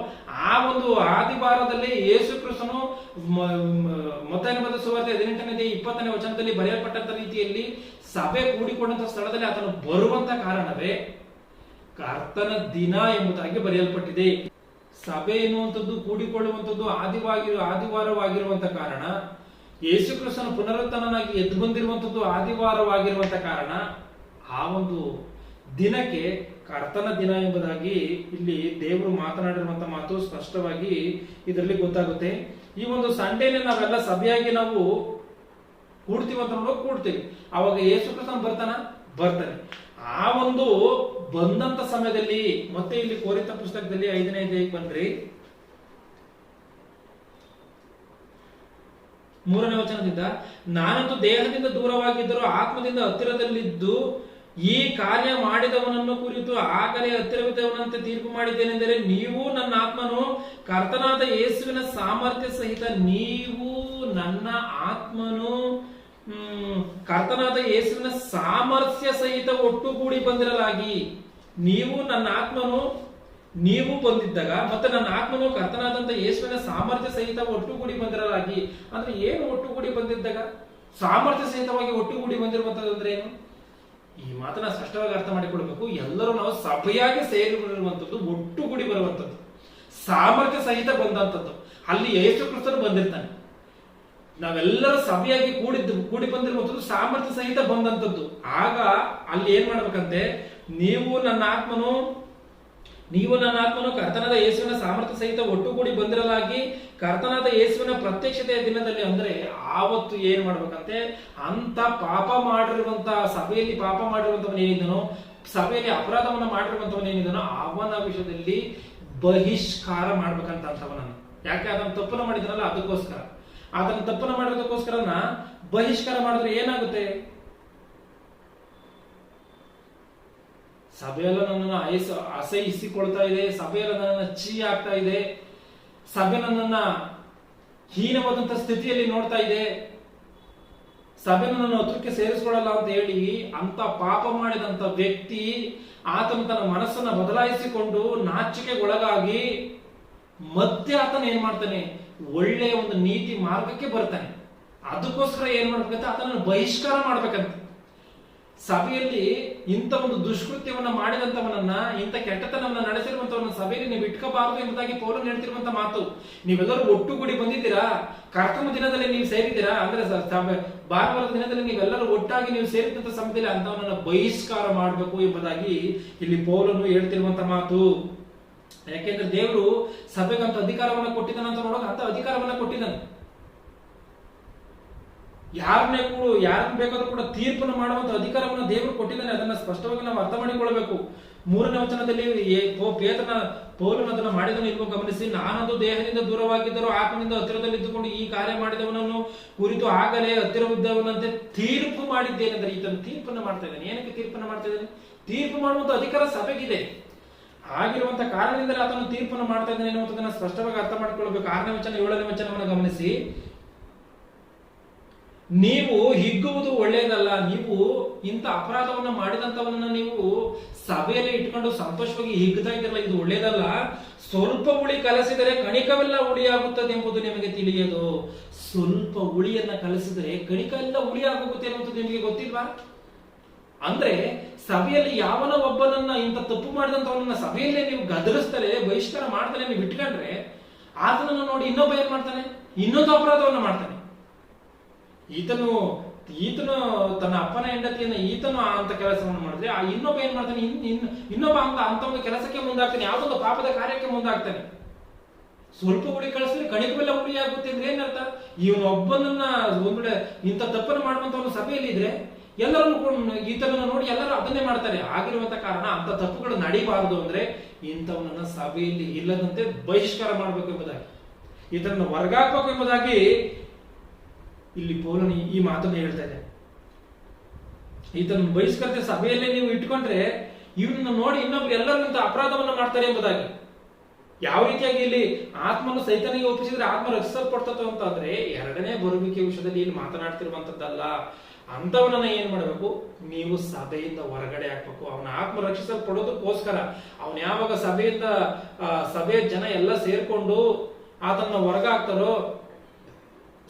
ಆ ಒಂದು ಆದಿವಾರದಲ್ಲಿ ಯೇಸು ಕ್ರಿಸ್ತನು ಬಂದ ಸುವಾರ್ತೆ ಹದಿನೆಂಟನೇ ಇಪ್ಪತ್ತನೇ ವಚನದಲ್ಲಿ ಬರೆಯಲ್ಪಟ್ಟಂತ ರೀತಿಯಲ್ಲಿ ಸಭೆ ಕೂಡಿಕೊಂಡಂತ ಸ್ಥಳದಲ್ಲಿ ಆತನು ಬರುವಂತ ಕಾರಣವೇ ಕರ್ತನ ದಿನ ಎಂಬುದಾಗಿ ಬರೆಯಲ್ಪಟ್ಟಿದೆ. ಸಭೆ ಎನ್ನುವಂಥದ್ದು, ಕೂಡಿಕೊಳ್ಳುವಂಥದ್ದು ಆದಿವಾಗಿ ಆದಿವಾರವಾಗಿರುವಂತ ಕಾರಣ. ಯೇಸು ಕ್ರಿಸ್ತನ ಪುನರುತ್ಥಾನನಾಗಿ ಎದ್ದು ಬಂದಿರುವಂಥದ್ದು ಆದಿವಾರವಾಗಿರುವಂತ ಕಾರಣ. ಆ ಒಂದು ದಿನಕ್ಕೆ ಕರ್ತನ ದಿನ ಎಂಬುದಾಗಿ ಇಲ್ಲಿ ದೇವರು ಮಾತನಾಡಿರುವಂತ ಮಾತು ಸ್ಪಷ್ಟವಾಗಿ ಇದರಲ್ಲಿ ಗೊತ್ತಾಗುತ್ತೆ. ಈ ಒಂದು ಸಂಡೇನೆ ನಾವೆಲ್ಲ ಸಭೆಯಾಗಿ ನಾವು ಕೂಡ್ತೀವಿ ಅಂತ ನೋಡೋಕೆ ಕೂಡ್ತೀವಿ. ಅವಾಗ ಯೇಸು ಕ್ರಿಸ್ತನ ಬರ್ತಾನ? ಬರ್ತಾನೆ. ಆ ಒಂದು ಬಂದಂತ ಸಮಯದಲ್ಲಿ ಮತ್ತೆ ಇಲ್ಲಿ ಕೋರಿತ ಪುಸ್ತಕದಲ್ಲಿ ಐದನೇ ಅಧ್ಯಾಯಕ್ಕೆ ಬನ್ರಿ. ಮೂರನೇ ವಚನದಿಂದ, ನಾನಂತೂ ದೇಹದಿಂದ ದೂರವಾಗಿದ್ದರೂ ಆತ್ಮದಿಂದ ಹತ್ತಿರದಲ್ಲಿದ್ದು ಈ ಕಾರ್ಯ ಮಾಡಿದವನನ್ನು ಕುರಿತು ಆಗಲೇ ಹತ್ತಿರವಿದ್ದವನಂತೆ ತೀರ್ಪು ಮಾಡಿದ್ದೇನೆಂದರೆ ನೀವು ನನ್ನ ಆತ್ಮನು ಕರ್ತನಾದ ಯೇಸುವಿನ ಸಾಮರ್ಥ್ಯ ಸಹಿತ ನೀವು ನನ್ನ ಆತ್ಮನು ಹ್ಮ್, ಕರ್ತನಾದ ಯೇಸುವಿನ ಸಾಮರ್ಥ್ಯ ಸಹಿತ ಒಟ್ಟುಗೂಡಿ ಬಂದಿರಲಾಗಿ ನೀವು ನನ್ನ ಆತ್ಮನು ನೀವು ಬಂದಿದ್ದಾಗ ಮತ್ತೆ ನನ್ನ ಆತ್ಮನು ಕರ್ತನಾದಂತ ಯೇಸುವಿನ ಸಾಮರ್ಥ್ಯ ಸಹಿತ ಒಟ್ಟುಗೂಡಿ ಬಂದಿರಲಾಗಿ ಅಂದ್ರೆ ಏನು ಒಟ್ಟುಗೂಡಿ ಬಂದಿದ್ದಾಗ? ಸಾಮರ್ಥ್ಯ ಸಹಿತವಾಗಿ ಒಟ್ಟುಗೂಡಿ ಬಂದಿರುವಂತದ್ದು ಏನು? ಈ ಮಾತನ್ನ ಸ್ಪಷ್ಟವಾಗಿ ಅರ್ಥ ಮಾಡಿಕೊಳ್ಬೇಕು. ಎಲ್ಲರೂ ನಾವು ಸಭೆಯಾಗಿ ಸೇರಿರುವಂತದ್ದು ಒಟ್ಟುಗೂಡಿ ಬರುವಂತದ್ದು. ಸಾಮರ್ಥ್ಯ ಸಹಿತ ಬಂದಂತದ್ದು. ಅಲ್ಲಿ ಯೇಸು ಕ್ರಿಸ್ತನು ಬಂದಿರ್ತಾನೆ. ನಾವೆಲ್ಲರೂ ಸಭೆಯಾಗಿ ಕೂಡಿದ್ದು, ಕೂಡಿ ಬಂದಿರುವಂತದ್ದು ಸಾಮರ್ಥ್ಯ ಸಹಿತ ಬಂದಂತದ್ದು ಆಗ ಅಲ್ಲಿ ಏನ್ ಮಾಡ್ಬೇಕಂತೆ? ನೀವು ನನ್ನ ಆತ್ಮನು, ನೀವು ನನ್ನ ಆತ್ಮನು ಕರ್ತನಾದ ಯೇಸುವಿನ ಸಾಮರ್ಥ್ಯ ಸಹಿತ ಒಟ್ಟುಗೂಡಿ ಬಂದಿರಲಾಗಿ ಕರ್ತನಾದ ಯೇಸುವಿನ ಪ್ರತ್ಯಕ್ಷತೆಯ ದಿನದಲ್ಲಿ ಅಂದ್ರೆ ಆವತ್ತು ಏನ್ ಮಾಡ್ಬೇಕಂತೆ? ಅಂತ ಪಾಪ ಮಾಡಿರುವಂತ ಸಭೆಯಲ್ಲಿ ಪಾಪ ಮಾಡಿರುವಂತವನು ಏನಿದನೋ, ಸಭೆಯಲ್ಲಿ ಅಪರಾಧವನ್ನ ಮಾಡಿರುವಂತವನು ಏನಿದನೋ, ಅವನ ವಿಷಯದಲ್ಲಿ ಬಹಿಷ್ಕಾರ ಮಾಡ್ಬೇಕಂತ ಅಂತವನನ್ನು ಯಾಕೆ ಅದನ್ನು ತಪ್ಪನ್ನು ಮಾಡಿದ್ರಲ್ಲ ಅದಕ್ಕೋಸ್ಕರ. ಅದನ್ನ ತಪ್ಪನ್ನು ಮಾಡಿರೋದಕ್ಕೋಸ್ಕರನ ಬಹಿಷ್ಕಾರ ಮಾಡಿದ್ರೆ ಏನಾಗುತ್ತೆ? ಸಭೆಯೆಲ್ಲ ನನ್ನನ್ನು ಅಯಸ, ಅಸಹಿಸಿಕೊಳ್ತಾ ಇದೆ, ಸಭೆಯೆಲ್ಲ ನನ್ನನ್ನು ಚೀ ಆಗ್ತಾ ಇದೆ, ಸಭೆ ನನ್ನನ್ನ ಹೀನವಾದಂತ ಸ್ಥಿತಿಯಲ್ಲಿ ನೋಡ್ತಾ ಇದೆ. ಸಭೆ ನನ್ನನ್ನು ಹತ್ರಕ್ಕೆ ಸೇರಿಸ್ಕೊಳ್ಳಲ್ಲ ಅಂತ ಹೇಳಿ ಅಂತ ಪಾಪ ಮಾಡಿದಂತ ವ್ಯಕ್ತಿ ಆತನ ತನ್ನ ಮನಸ್ಸನ್ನ ಬದಲಾಯಿಸಿಕೊಂಡು ನಾಚಿಕೆಗೊಳಗಾಗಿ ಮತ್ತೆ ಆತನ ಏನ್ ಮಾಡ್ತಾನೆ? ಒಳ್ಳೆಯ ಒಂದು ನೀತಿ ಮಾರ್ಗಕ್ಕೆ ಬರ್ತಾನೆ. ಅದಕ್ಕೋಸ್ಕರ ಏನ್ ಮಾಡ್ಬೇಕಂತ ಅದನ್ನು ಬಹಿಷ್ಕಾರ ಮಾಡ್ಬೇಕಂತ. ಸಭೆಯಲ್ಲಿ ಇಂಥ ಒಂದು ದುಷ್ಕೃತ್ಯವನ್ನ ಮಾಡಿದಂತವನನ್ನ ಇಂಥ ಕೆಟ್ಟತನವನ್ನ ನಡೆಸಿರುವಂತವನ್ನ ಸಭೆಯಲ್ಲಿ ನೀವು ಇಟ್ಕೋಬಾರದು ಎಂಬುದಾಗಿ ಪೌಲನ್ ಹೇಳ್ತಿರುವಂತ ಮಾತು. ನೀವೆಲ್ಲರೂ ಒಟ್ಟುಗೂಡಿ ಬಂದಿದ್ದೀರಾ? ಕರ್ತಮ ದಿನದಲ್ಲಿ ನೀವು ಸೇರಿದ್ದೀರಾ? ಅಂದ್ರೆ ಭಾನುವಾರದ ದಿನದಲ್ಲಿ ನೀವೆಲ್ಲರೂ ಒಟ್ಟಾಗಿ ನೀವು ಸೇರಿದಂತ ಸಮಯದಲ್ಲಿ ಅಂತವನನ್ನ ಬಹಿಷ್ಕಾರ ಮಾಡಬೇಕು ಎಂಬುದಾಗಿ ಇಲ್ಲಿ ಪೌಲನು ಹೇಳ್ತಿರುವಂತ ಮಾತು. ಯಾಕೆಂದ್ರೆ ದೇವರು ಸಭೆಗಂತ ಅಧಿಕಾರವನ್ನ ಕೊಟ್ಟಿದ್ದಾನೆ ಅಂತ ನೋಡೋದು ಅಂತ ಅಧಿಕಾರವನ್ನ ಕೊಟ್ಟಿದ್ದಾನೆ. ಯಾರನ್ನೇ ಕೂಡ ಯಾರನ್ನ ಬೇಕಾದ್ರೂ ಕೂಡ ತೀರ್ಪನ್ನು ಮಾಡುವಂತ ಅಧಿಕಾರವನ್ನು ದೇವರು ಕೊಟ್ಟಿದ್ದಾನೆ. ಅದನ್ನ ಸ್ಪಷ್ಟವಾಗಿ ನಾವು ಅರ್ಥ ಮಾಡಿಕೊಳ್ಳಬೇಕು. ಮೂರನೇ ವಚನದಲ್ಲಿ ಪೇತನ ಪೌಲನ ಅದನ್ನ ಮಾಡಿದನು ಇಲ್ವೋ ಗಮನಿಸಿ. ನಾನೊಂದು ದೇಹದಿಂದ ದೂರವಾಗಿದ್ದರೂ ಆತ್ಮನಿಂದ ಹತ್ತಿರದಲ್ಲಿದ್ದುಕೊಂಡು ಈ ಕಾರ್ಯ ಮಾಡಿದವನನ್ನು ಕುರಿತು ಆಗಲೇ ಹತ್ತಿರವಿದ್ದವನಂತೆ ತೀರ್ಪು ಮಾಡಿದ್ದೇನೆ ಅಂದ್ರೆ ಈತನು ತೀರ್ಪನ್ನು ಮಾಡ್ತಾ ಇದ್ದಾನೆ. ಏನಕ್ಕೆ ತೀರ್ಪನ್ನು ಮಾಡ್ತಾ ಇದ್ದಾನೆ? ತೀರ್ಪು ಮಾಡುವಂತ ಅಧಿಕಾರ ಸಭೆಗಿದೆ. ಆಗಿರುವಂತ ಕಾರಣದಿಂದಲೇ ಅದನ್ನು ತೀರ್ಪನ್ನು ಮಾಡ್ತಾ ಇದ್ದಾನೆ ಎನ್ನುವಂಥದ್ದನ್ನು ಸ್ಪಷ್ಟವಾಗಿ ಅರ್ಥ ಮಾಡಿಕೊಳ್ಬೇಕು ಆರನೇ ವಚನ, ಏಳನೇ ವಚನವನ್ನು ಗಮನಿಸಿ. ನೀವು ಹಿಗ್ಗುವುದು ಒಳ್ಳೆಯದಲ್ಲ, ನೀವು ಇಂಥ ಅಪರಾಧವನ್ನ ಮಾಡಿದಂಥವನ್ನ ನೀವು ಸಭೆಯಲ್ಲಿ ಇಟ್ಕೊಂಡು ಸಂತೋಷವಾಗಿ ಹಿಗ್ತಾ ಇದ್ದಿರಲ್ಲ, ಇದು ಒಳ್ಳೆಯದಲ್ಲ. ಸ್ವಲ್ಪ ಹುಳಿ ಕಲಸಿದರೆ ಕಣಿಕವೆಲ್ಲ ಹುಳಿಯಾಗುತ್ತದೆ ಎಂಬುದು ನಿಮಗೆ ತಿಳಿಯದು. ಸ್ವಲ್ಪ ಹುಳಿಯನ್ನ ಕಲಸಿದರೆ ಕಣಿಕ ಎಲ್ಲ ಹುಳಿ ಅನ್ನುವಂಥದ್ದು ನಿಮಗೆ ಗೊತ್ತಿಲ್ವಾ? ಅಂದ್ರೆ ಸಭೆಯಲ್ಲಿ ಯಾವನ ಒಬ್ಬನನ್ನ ತಪ್ಪು ಮಾಡಿದಂತವನನ್ನ ಸಭೆಯಲ್ಲೇ ನೀವು ಗದರಿಸ್ತಾರೆ, ಬಹಿಷ್ಕಾರ ಮಾಡ್ತಾನೆ ನೀವು ಇಟ್ಕೊಂಡ್ರೆ, ಆತನನ್ನ ನೋಡಿ ಇನ್ನೊಬ್ಬ ಏನ್ ಮಾಡ್ತಾನೆ? ಇನ್ನೊಂದು ಅಪರಾಧವನ್ನ ಮಾಡ್ತಾನೆ. ಈತನು ಈತನು, ತನ್ನ ಅಪ್ಪನ ಹೆಂಡತಿಯನ್ನ ಈತನು ಅಂತ ಕೆಲಸವನ್ನು ಮಾಡಿದ್ರೆ, ಆ ಇನ್ನೊಬ್ಬ ಏನ್ ಮಾಡ್ತಾನೆ? ಇನ್, ಇನ್- ಇನ್ನೊಬ್ಬ ಅಂತ ಅಂತ ಒಂದು ಕೆಲಸಕ್ಕೆ ಮುಂದಾಗ್ತಾನೆ, ಯಾವುದೊಂದು ಪಾಪದ ಕಾರ್ಯಕ್ಕೆ ಮುಂದಾಗ್ತಾನೆ. ಸ್ವಲ್ಪ ಹುಳಿ ಕಳಿಸಿದ್ರೆ ಕಣಿಕವೆಲ್ಲ ಹುಳಿ ಆಗುತ್ತೆ ಅಂದ್ರೆ ಏನರ್ಥ ಇವನೊಬ್ಬನನ್ನ ಒಂದ್ ಇಂಥ ತಪ್ಪನ್ನು ಮಾಡುವಂತ ಒಂದು ಸಭೆಯಲ್ಲಿ ಇದ್ರೆ ಎಲ್ಲರನ್ನು ಕೂಡ ಈತನನ್ನು ನೋಡಿ ಎಲ್ಲರೂ ಅದನ್ನೇ ಮಾಡ್ತಾರೆ. ಆಗಿರುವಂತ ಕಾರಣ ಅಂತ ತಪ್ಪುಗಳು ನಡೀಬಾರದು ಅಂದ್ರೆ ಇಂಥವನನ್ನ ಸಭೆಯಲ್ಲಿ ಇಲ್ಲದಂತೆ ಬಹಿಷ್ಕಾರ ಮಾಡಬೇಕು ಎಂಬುದಾಗಿ. ಇದನ್ನು ವರ್ಗಾಕ್ಬೇಕು ಎಂಬುದಾಗಿ ಇಲ್ಲಿ ಪೌಲನಿ ಈ ಮಾತನ್ನು ಹೇಳ್ತಾ ಇದೆ ಈತನ ಬಹಿಷ್ಕರಿಸಿದ ಸಭೆಯಲ್ಲೇ ನೀವು ಇಟ್ಕೊಂಡ್ರೆ ಇವನನ್ನ ನೋಡಿ ಇನ್ನೊಬ್ರು ಎಲ್ಲರೂ ಇಂಥ ಅಪರಾಧವನ್ನ ಮಾಡ್ತಾರೆ ಎಂಬುದಾಗಿ. ಯಾವ ರೀತಿಯಾಗಿ ಇಲ್ಲಿ ಆತ್ಮನು ಸೈತನಿಗೆ ಒಪ್ಪಿಸಿದ್ರೆ ಆತ್ಮ ರಕ್ಷಿಸಲ್ಪಡ್ತದೆ ಅಂತ ಅಂದ್ರೆ ಎರಡನೇ ಬರುವಿಕೆ ವಿಷಯದಲ್ಲಿ ಇಲ್ಲಿ ಮಾತನಾಡ್ತಿರುವಂತದ್ದಲ್ಲ. ಅಂತವನನ್ನ ಏನ್ ಮಾಡಬೇಕು? ನೀವು ಸಭೆಯಿಂದ ಹೊರಗಡೆ ಹಾಕ್ಬೇಕು. ಅವನ ಆತ್ಮ ರಕ್ಷಿಸಲ್ಪಡೋದಕ್ಕೋಸ್ಕರ ಅವನ್ ಯಾವಾಗ ಸಭೆಯಿಂದ ಸಭೆಯ ಜನ ಎಲ್ಲ ಸೇರ್ಕೊಂಡು ಆತನ ಹೊರಗಾಕ್ತಾರೋ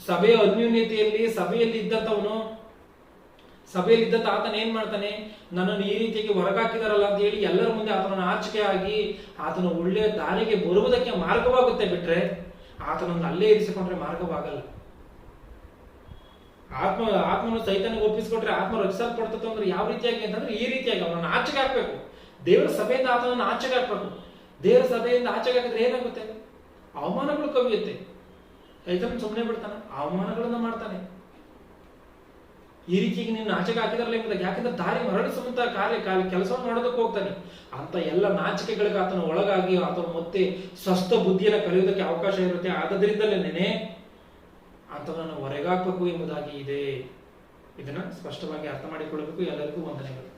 ಸಭೆಯ ಅನ್ಯೂನ್ಯತೆಯಲ್ಲಿ ಸಭೆಯಲ್ಲಿ ಇದ್ದಂತವನು ಸಭೆಯಲ್ಲಿ ಇದ್ದಂತ ಆತನ ಏನ್ ಮಾಡ್ತಾನೆ? ನನ್ನನ್ನು ಈ ರೀತಿಯಾಗಿ ಹೊರಗಾಕಿದಾರಲ್ಲ ಅಂತ ಹೇಳಿ ಎಲ್ಲರ ಮುಂದೆ ಆತನ ಆಚಿಕೆ ಆಗಿ ಆತನ ಒಳ್ಳೆಯ ದಾರಿಗೆ ಬರುವುದಕ್ಕೆ ಮಾರ್ಗವಾಗುತ್ತೆ ಬಿಟ್ರೆ, ಆತನನ್ನು ಅಲ್ಲೇ ಇರಿಸಿಕೊಂಡ್ರೆ ಮಾರ್ಗವಾಗಲ್ಲ. ಆತ್ಮ ಆತ್ಮನು ಸೈತನಿಗೆ ಒಪ್ಪಿಸಿಕೊಟ್ರೆ ಆತ್ಮ ರಕ್ಷಿಸಲ್ಪಡ್ತದೆ ಅಂದ್ರೆ ಯಾವ ರೀತಿಯಾಗಿ ಅಂತಂದ್ರೆ ಈ ರೀತಿಯಾಗಿ ಅವನನ್ನು ಆಚೆಗೆ ಹಾಕ್ಬೇಕು. ದೇವರ ಸಭೆಯಿಂದ ಆತನನ್ನು ಆಚೆಗೆ ಹಾಕ್ಬೇಕು. ದೇವರ ಸಭೆಯಿಂದ ಆಚೆಗೆ ಹಾಕಿದ್ರೆ ಏನಾಗುತ್ತೆ? ಅವಮಾನಗಳು ಕವಿಯುತ್ತೆ. ಸೈತನ್ ಸುಮ್ಮನೆ ಬಿಡ್ತಾನೆ, ಅವಮಾನಗಳನ್ನ ಮಾಡ್ತಾನೆ. ಈ ರೀತಿಯಾಗಿ ನೀನು ನಾಚಿಕೆ ಹಾಕಿದ್ರಲ್ಲ ಎಂಬುದಾಗಿ, ಯಾಕಂದ್ರೆ ದಾರಿ ಮರಳಿಸುವಂತ ಕಾರ್ಯ ಕೆಲಸವನ್ನು ಮಾಡೋದಕ್ಕೆ ಹೋಗ್ತಾನೆ. ಅಂತ ಎಲ್ಲ ನಾಚಿಕೆಗಳಿಗೆ ಆತನ ಒಳಗಾಗಿ ಆತನ ಮತ್ತೆ ಸ್ವಸ್ಥ ಬುದ್ಧಿಯನ್ನು ಕಲಿಯೋದಕ್ಕೆ ಅವಕಾಶ ಇರುತ್ತೆ. ಆದದ್ರಿಂದಲೇ ಅಂತವನನ್ನು ಹೊರಗಾಕಬೇಕು ಎಂಬುದಾಗಿ ಇದೆ. ಇದನ್ನ ಸ್ಪಷ್ಟವಾಗಿ ಅರ್ಥ ಮಾಡಿಕೊಳ್ಳಬೇಕು ಎಲ್ಲರಿಗೂ ವಂದನೆಗಳು.